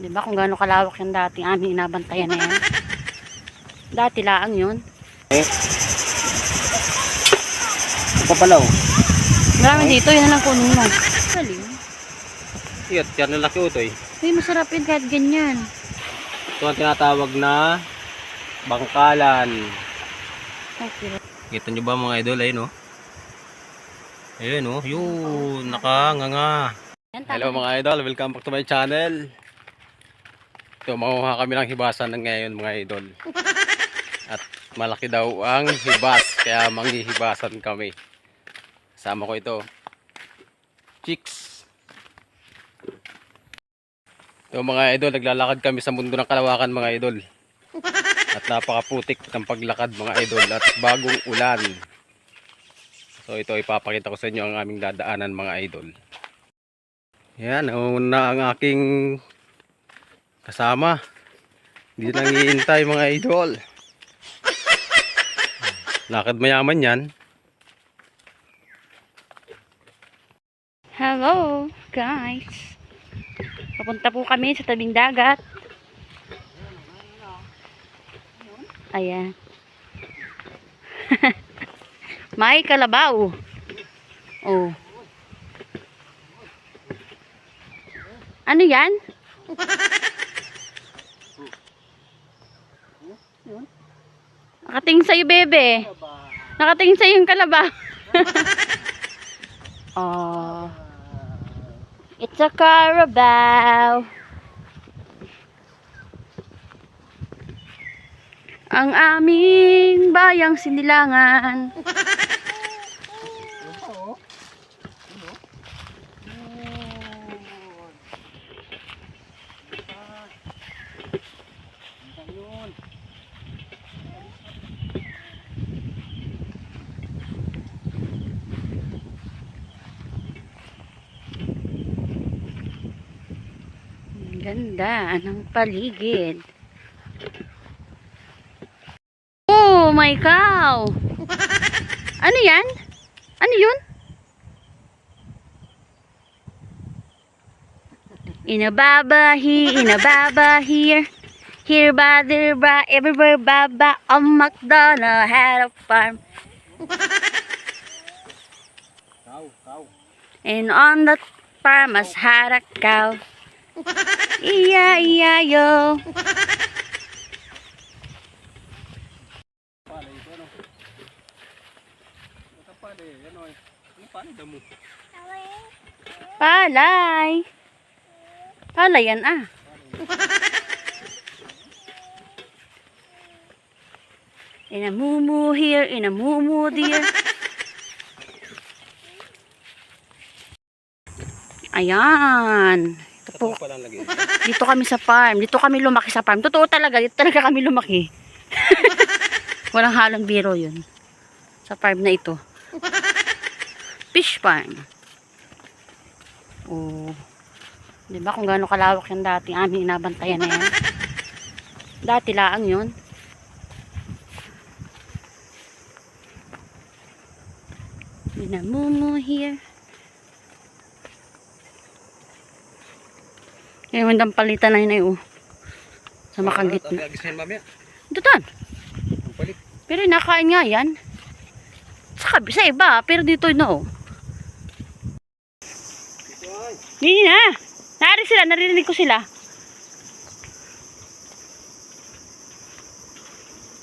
Di ba kung gaano kalawak yung dating aming inabantayan na yan? Dati laang yun. Pala oh. Marami dito, yun na lang kunin mo. Galing. Iyot, yan na laki utoy. Uy, masarap yun kahit ganyan. Ito ang tinatawag na bangkalan. Okay. Kita nyo ba mga idol? Ayun oh. Ayun oh. Yun, nakanganga. Yan, Hello mga idol, welcome back to my channel. Ito, makuha kami ng hibasan ng ngayon mga idol. At malaki daw ang hibas, kaya manghihibasan kami. Kasama ko ito. Chicks. Ito mga idol, naglalakad kami sa mundo ng kalawakan mga idol. At napakaputik ng paglakad mga idol at bagong ulan. So ito ipapakita ko sa inyo ang aming dadaanan mga idol. Yan, nauna ang aking kasama. Hindi nangiintay mga idol. Lakad mayaman yan. Hello, guys. Papunta po kami sa tabing dagat. Ayan. May kalabaw. Oh. Ano yan? Nakatingin sa'yo, bebe. Nakatingin sa'yo yung kalabaw. oh. It's a Carabao. Ang aming bayang sinilangan. Ang Ganda ng paligid. Oh my cow! Ano yan? Ano yun? Inababa here, inababa here. Here ba, there ba, everywhere baba. On McDonald had a farm. Cow, cow. And on that farm has had a cow. Iya, iya, yo. Palay. Palay yan ah. In a moo here, in a moo there. Ayan. Ito po, dito kami sa farm. Dito kami lumaki sa farm. Totoo talaga, dito talaga kami lumaki. Walang halong biro yun. Sa farm na ito. Fish farm. Oh. Di ba kung gaano kalawak yung dating aming inabantayan na yan? Dati laang yun. Binamumu here. Ngayon, mandang palitan na yun oh. Sa makagit Ang na. gagisahin mamaya. Dutan. Pero nakain nga yan. Sa, sa iba, pero dito no. Ito ay. Hindi na. Nari sila, naririnig ko sila.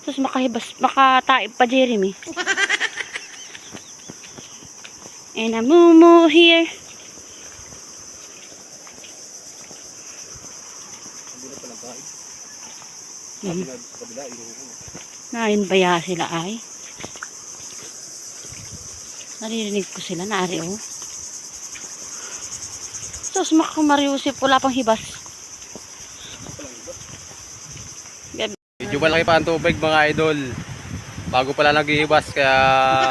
Tapos makahibas, makataib pa Jeremy. And a moo here. Hindi na pala kain. Yung Nain baya sila ay. Naririnig ko sila, nari oh. Sus, makamariusip, wala pang hibas. Medyo malaki pa ang tubig mga idol. Bago pala naghihibas kaya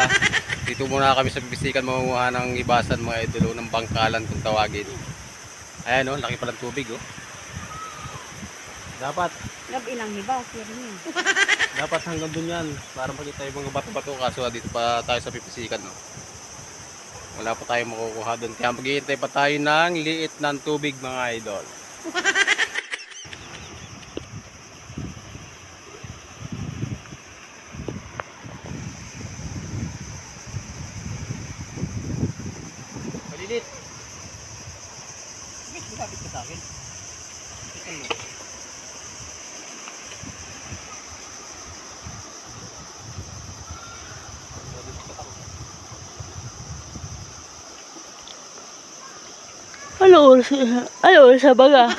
dito muna kami sa bibisikan mangunguha ng hibasan mga idol o ng bangkalan kung tawagin. Ayan o, laki pala ng tubig oh. Dapat, Gabi lang hibas, Jeremy. dapat hanggang dun yan para makita yung mga bato-bato kaso dito pa tayo sa pipisikan no. Wala pa tayong makukuha doon kaya maghihintay pa tayo ng liit ng tubig mga idol. Ano oras? Ano sa baga?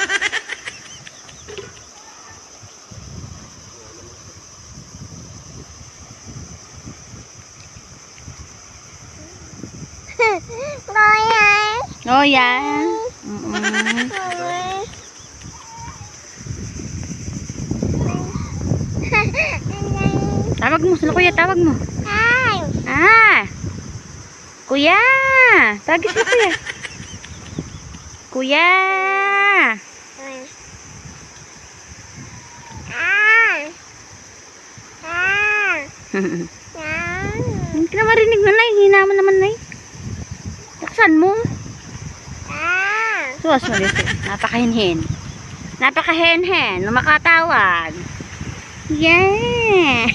Oh, yeah. Mm-mm. Tawag mo, sila kuya, tawag mo. Ah! Kuya! Tawag sila kuya. Kuya! Hindi ka na marinig na, Nay. Hina mo naman, Nay. Laksan mo. Suwas mo dito. Napakahinhin. Napakahenhen. Na makatawag. Yeah!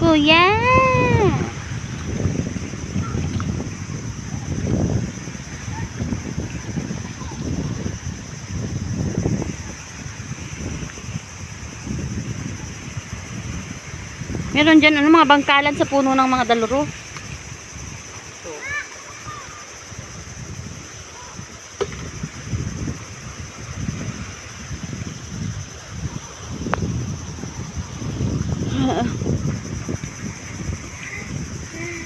Kuya! Meron dyan ano, mga bangkalan sa puno ng mga daluro.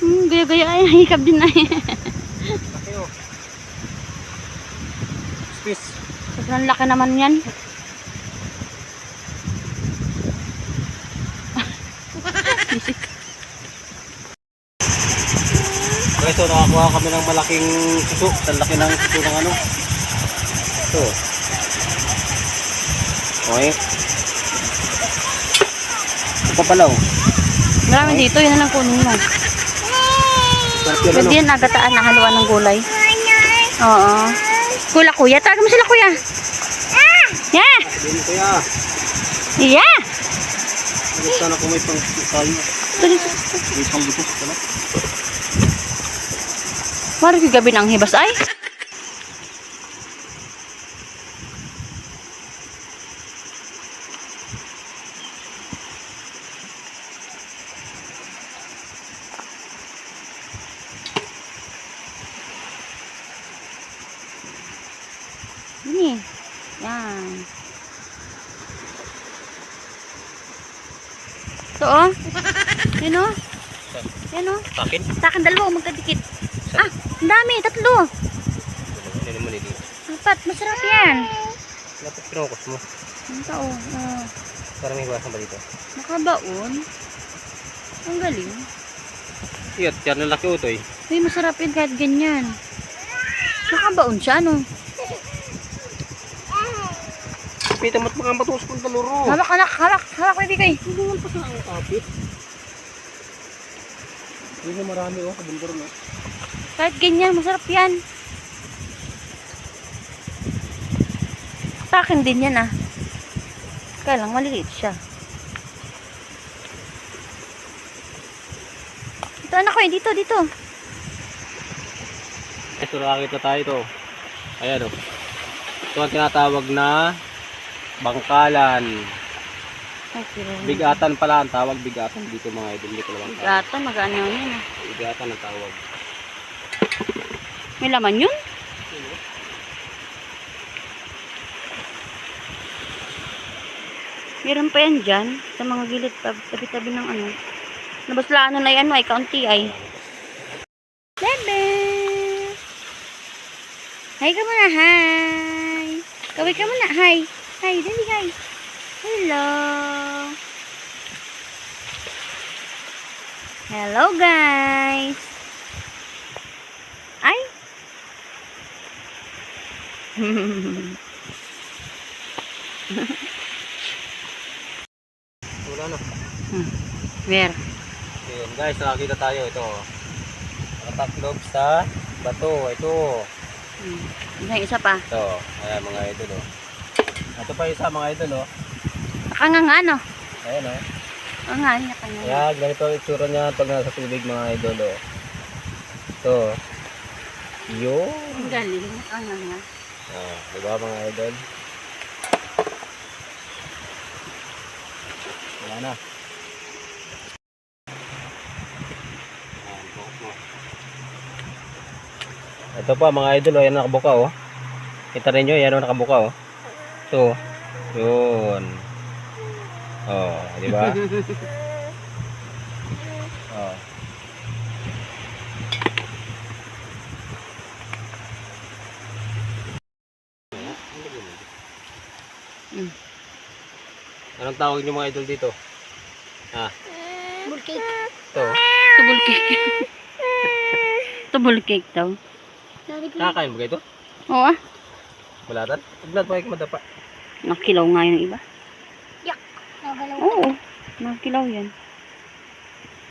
Hmm, gaya-gaya ay hikab din na. Laki oh. Space. Sobrang laki naman yan. Guys, so nakakuha kami ng malaking suso. Ang laki ng suso ng ano. Ito. Okay. Ito pala oh. Marami dito, yun na lang kunin mo. Yun ano. Pwede yan agataan na haluan ng gulay. Oo. Kula kuya, tawag mo sila kuya. Yeah! Din kuya. Yeah! Gusto sana kung may pang kayo. May pang butos pala. Mari si gabi ng hibas ay. Ini. Yan. Ito oh. Yan oh. Yan oh. Sa akin? Sa akin dalawa, magkadikit. Ah, ang dami, tatlo. Hindi naman hindi. Apat, masarap yan. Dapat pinukos mo. Ang tao, oh, Para may iwasan ba dito? nakabaon. Ang galing. Iyot, yan ang laki utoy. Uy, masarap yun kahit ganyan. Nakabaon siya, ano? Pita mo't mga batos kong taluro. Hawak, hawak, hawak, hawak, baby kay. Hindi naman pa sa ang kapit. Hindi na marami oh, kabundor no. Kahit ganyan, masarap yan. Sa akin din yan, ah. Kaya lang, maliliit siya. Ito, anak ko, eh, dito, dito. Ito nakakita tayo ito. Ayan o. Ito ang tinatawag na bangkalan. Okay. Bigatan pala ang tawag. Bigatan dito mga idol. Dito lang tawag. Gata, mag-ano yan, ah. Bigatan ang tawag. May laman yun? Meron pa yan dyan, sa mga gilid, tab- tabi-tabi ng ano. Nabaslaan na yan, ay kaunti ay. Bebe! Hi ka muna, hi! Kaway ka muna, hi! Hi, dali, hi! Hello! Hello, guys! Ay! Wala no. Where? Ayan guys, nakakita tayo ito. Nakataklob sa bato. Ito. Hmm. Yung isa pa. Ito. Ayan mga idol oh. Ito pa isa mga idol oh. Nakanganga, no? Ayan oh. Oo nga, nakanganga. Kaya ganito ang itsura niya pag nasa tubig mga idol oh. Ito. Yun. Ang galing, nakanganga. Oh, di ba mga idol? Wala na. Ayan. Ito pa mga idol, oh, yan nakabuka oh. Kita ninyo, yan oh, nakabuka oh. Ito, yun. Oh, di ba? oh. Mm. Anong tawag niyo mga idol dito? Ah, Bulkik. ito. oh. Tubol cake. Tubol cake daw. Dari ko. Kakain mo ito? Oo ah. Balatan? Paglat pa madapa. Nakilaw nga yung iba. Nagalaw. Oo. Nakilaw yan.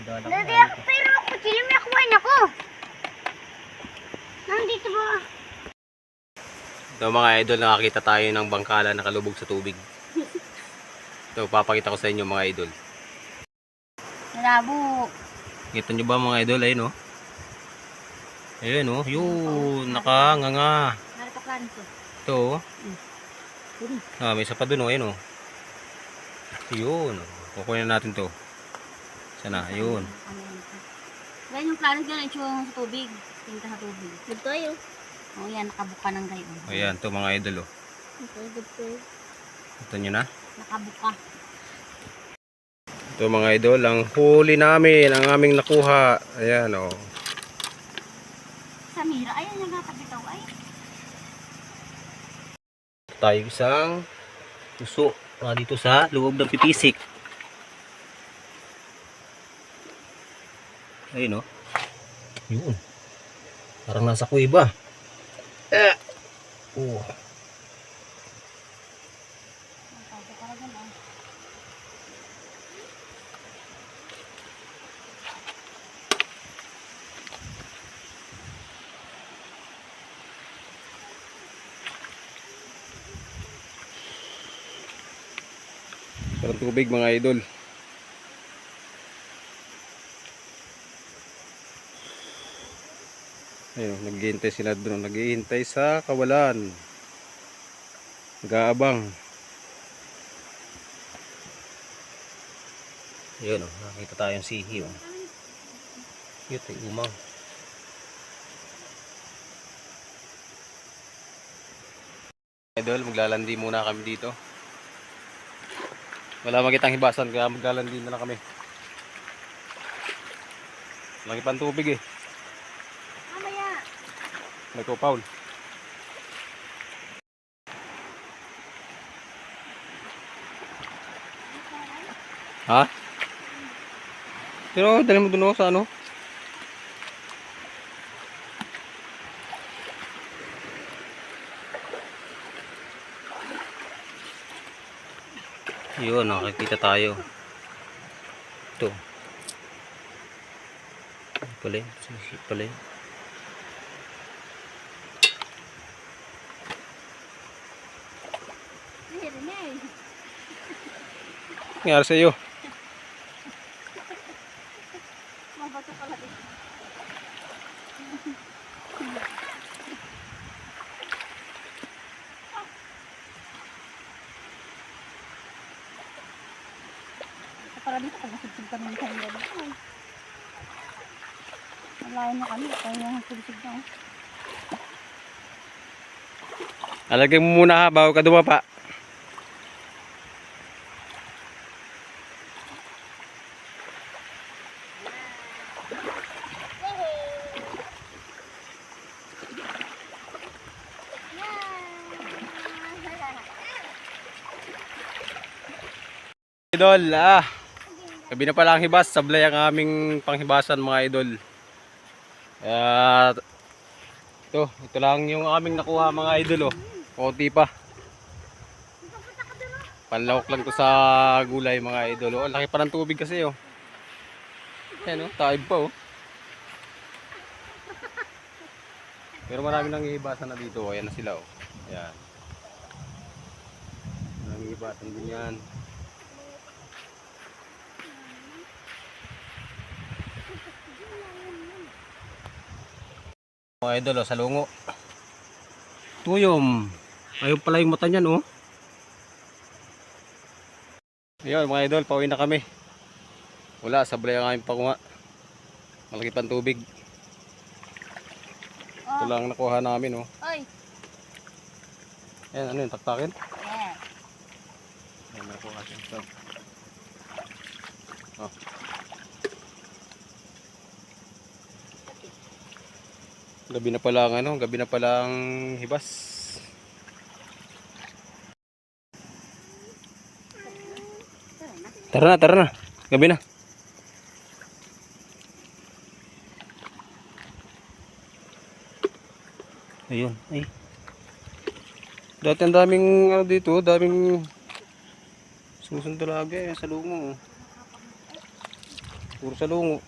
Dati ako, pero ako, sila may nakuha ako. Nandito ba? Ito mga idol, nakakita tayo ng bangkala na kalubog sa tubig. Ito, papakita ko sa inyo mga idol. Malabo. Kita nyo ba mga idol? Ayun oh. Ayun oh. Yun, nakanganga. Narito klaro ko. Ito oh. Ah, may isa pa dun oh. Ayun oh. Yun. Kukunin natin to. Sana, yun. Ano yan? Ganyan yung klaro dyan, itsura sa tubig. Tinta sa tubig. Dito yun. Oo yan, nakabuka ng gayon. Ayan, to mga idol oh. Dito, dito. Ito nyo na. Nakabuka. Ito mga idol, ang huli namin, ang aming nakuha. Ayan oh. Samira, ayan yung nakabitaw. Ay. tayo isang puso mga dito sa loob ng pipisik. Ayun o yun. Parang nasa kuiba eh oh parang tubig mga idol. Ayun naghihintay sila doon. Naghihintay sa kawalan. Nag-aabang. Ayun o nakita tayong sihi o cute umang idol maglalandi muna kami dito wala makitang hibasan kaya maglalandi na lang kami laki pang tubig eh Mamaya. may ko Paul ha? pero dali mo dun sa ano yun nakikita tayo. Ito. Pala sisi pala nangyari sa iyo Para dito, kumusubsub kami ng kanya. Malayo na kami, kaya yung subsub na. oh. alagay mo muna ha bago ka dumapa Idol, ah. Gabi na pala ang hibas, sablay ang aming panghibasan mga idol. Kaya, ito, ito lang yung aming nakuha mga idol oh. Konti pa. Panlawak lang to sa gulay mga idol. Oh, laki pa ng tubig kasi oh. Yan oh, taib pa oh. Pero marami nang ihibasan na dito. Ayan na sila oh. Ayan. Nangihibasan din yan. Mga idol, oh, sa lungo. Tuyom. Ayun pala yung mata niyan, oh. Ayun, mga idol, pauwi na kami. Wala, sablay ang aming pakuha. Malaki pang tubig. Ito lang nakuha namin, oh. Oy. Ayan, ano yun, taktakin? Yeah. Ayan, nakuha ito. Oh. Gabi na pala ang ano, gabi na pala ang hibas. Tara na, tara na. Gabi na. Ayun, ay. Dati ang daming ano dito, daming susun talaga eh, sa lungo. Puro sa lungo.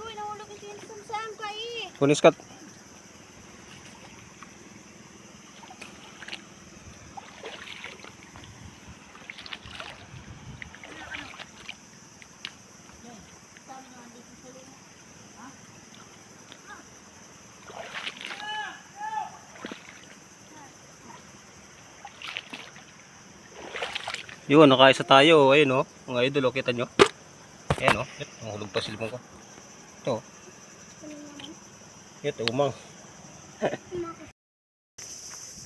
Uy, nahulog ito yung sumsam Kunis kat. Yun, nakaisa tayo. Ayun oh. Mga idol, oh, kita nyo. Ayan oh. Mahulog pa silbong ko. Ito. oh. Ito, umang.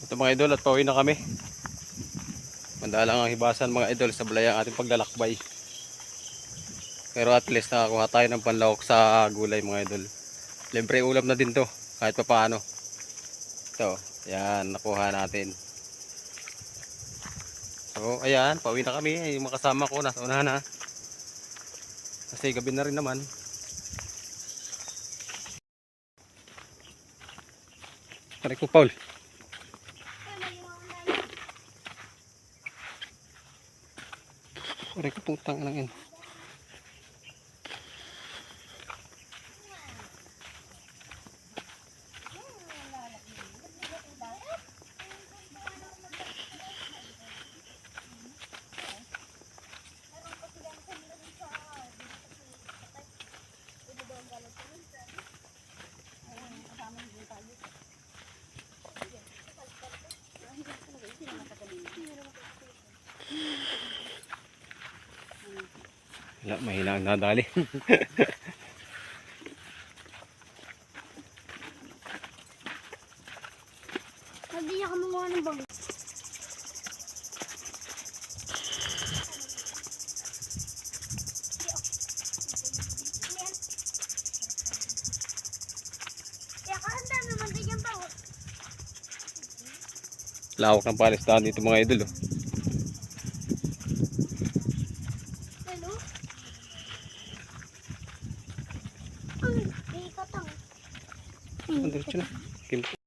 Ito mga idol at pauwi na kami. Madalang ang hibasan mga idol sa balay ang ating paglalakbay. Pero at least nakakuha tayo ng panlawak sa gulay mga idol. Siyempre ulam na din to kahit pa paano. Ito, yan nakuha natin. So, ayan, pauwi na kami. Yung mga kasama ko nasa unahan na. Kasi gabi na rin naman. Tarik ko, Paul. Tarik ko, putang lang yan. Wala, mahina ang nadali. Hindi niya kumuha ng bang. Lawak ng palistaan dito mga idol. Oh.